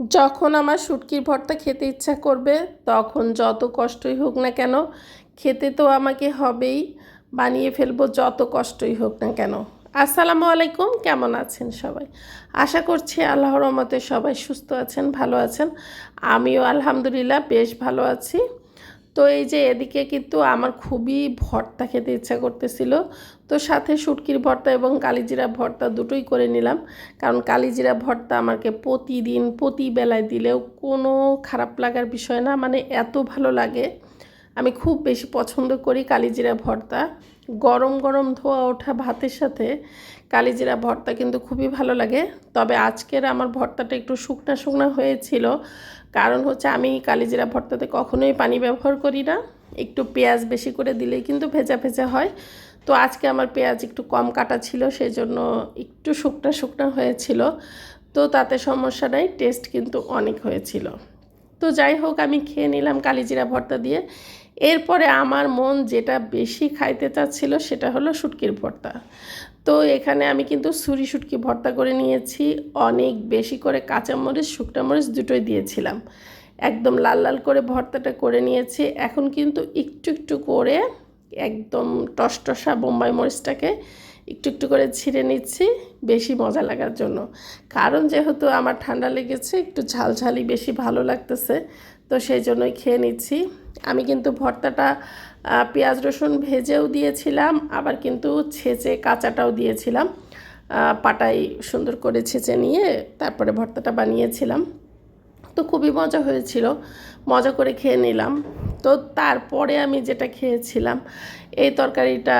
যখন আমার শুটকির ভর্তা খেতে ইচ্ছা করবে, তখন যত কষ্টই হোক না কেন, খেতে তো আমাকে হবেই, বানিয়ে ফেলব যত কষ্টই হোক না কেন। আসসালামু আলাইকুম, কেমন আছেন সবাই? আশা করছি আল্লাহর রহমতে সবাই সুস্থ আছেন, ভালো আছেন। আমিও আলহামদুলিল্লাহ বেশ ভালো আছি। তো এই যে এদিকে কিন্তু আমার খুবই ভর্তা খেতে ইচ্ছা করতেছিল। তো সাথে শুটকির ভর্তা এবং কালিজিরা ভর্তা দুটোই করে নিলাম। কারণ কালিজিরা ভর্তা আমাকে প্রতিদিন প্রতি বেলায় দিলেও কোনো খারাপ লাগার বিষয় না মানে এত ভালো লাগে। আমি খুব বেশি পছন্দ করি কালিজিরা ভর্তা। গরম গরম ধোয়া ওঠা ভাতের সাথে কালিজিরা ভর্তা কিন্তু খুবই ভালো লাগে। তবে আজকের আমার ভর্তাটা একটু শুকনা শুকনা হয়েছিল। কারণ হচ্ছে আমি কালিজিরা ভর্তাতে কখনোই পানি ব্যবহার করি না। একটু পেঁয়াজ বেশি করে দিলেই কিন্তু ভেজা ভেজা হয়। তো আজকে আমার পেঁয়াজ একটু কম কাটা ছিল সেই জন্য একটু শুকনা শুকনা হয়েছিল। তো তাতে সমস্যা নাই, টেস্ট কিন্তু অনেক হয়েছিল। তো যাই হোক, আমি খেয়ে নিলাম কালিজিরা ভর্তা দিয়ে। এরপরে আমার মন যেটা বেশি খাইতে চাচ্ছিল সেটা হলো শুটকির ভর্তা। তো এখানে আমি কিন্তু সুরি শুটকি ভর্তা করে নিয়েছি, অনেক বেশি করে কাঁচামরিচ শুকনা মরিচ দুটোই দিয়েছিলাম। একদম লাল লাল করে ভর্তাটা করে নিয়েছি। এখন কিন্তু একটু একটু করে একদম টসটসা বোম্বাই মরিচটাকে একটু একটু করে ছিঁড়ে নিচ্ছি বেশি মজা লাগার জন্য। কারণ যেহেতু আমার ঠান্ডা লেগেছে, একটু ঝালঝালি বেশি ভালো লাগতেছে, তো সেই জন্যই খেয়ে নিচ্ছি। আমি কিন্তু ভর্তাটা পেঁয়াজ, রসুন ভেজেও দিয়েছিলাম, আবার কিন্তু ছেঁচে কাঁচাটাও দিয়েছিলাম। পাটাই সুন্দর করে ছেঁচে নিয়ে তারপরে ভর্তাটা বানিয়েছিলাম। তো খুবই মজা হয়েছিল, মজা করে খেয়ে নিলাম। তো তারপরে আমি যেটা খেয়েছিলাম, এই তরকারিটা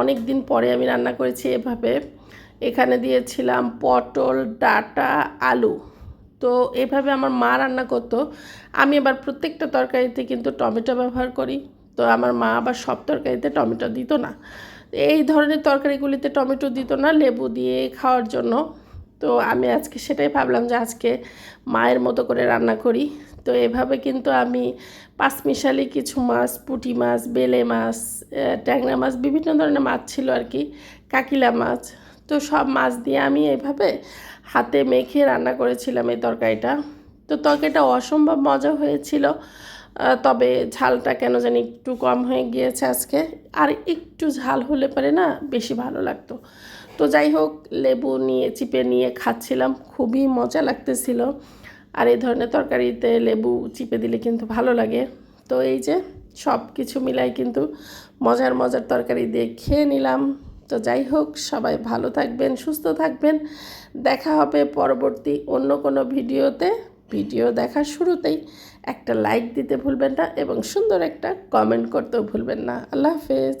অনেক দিন পরে আমি রান্না করেছি এভাবে। এখানে দিয়েছিলাম পটল, ডাটা, আলু। তো এভাবে আমার মা রান্না করতো। আমি আবার প্রত্যেকটা তরকারিতে কিন্তু টমেটো ব্যবহার করি। তো আমার মা আবার সব তরকারিতে টমেটো দিত না। এই ধরনের তরকারিগুলিতে টমেটো দিত না, লেবু দিয়ে খাওয়ার জন্য। তো আমি আজকে সেটাই ভাবলাম যে আজকে মায়ের মতো করে রান্না করি। তো এভাবে কিন্তু আমি পাঁচমিশালি কিছু মাছ, পুঁটি মাছ, বেলে মাছ ট্যাংরা মাছ, বিভিন্ন ধরনের মাছ ছিল আর কি। কাকিলা মাছ তো সব মাছ দিয়ে আমি এভাবে হাতে মেখে রান্না করেছিলাম এই তরকারিটা। তো তরকারিটা অসম্ভব মজা হয়েছিল। তবে ঝালটা কেন জানি একটু কম হয়ে গিয়েছে আজকে। আর একটু ঝাল হলে পারে না বেশি ভালো লাগতো। তো যাই হোক, লেবু নিয়ে, চিপে নিয়ে খাচ্ছিলাম। খুবই মজা লাগতেছিল। আর এই ধরনের তরকারিতে লেবু, চিপে দিলে কিন্তু ভালো লাগে। তো এই যে সব কিছু মিলাই কিন্তু মজার মজার তরকারি দিয়ে খেয়ে নিলাম। তো যাই হোক, সবাই ভালো থাকবেন, সুস্থ থাকবেন। দেখা হবে পরবর্তী অন্য কোনো ভিডিওতে। ভিডিও দেখার শুরুতেই একটা লাইক দিতে ভুলবেন না এবং সুন্দর একটা কমেন্ট করতেও ভুলবেন না। আল্লাহ হাফেজ।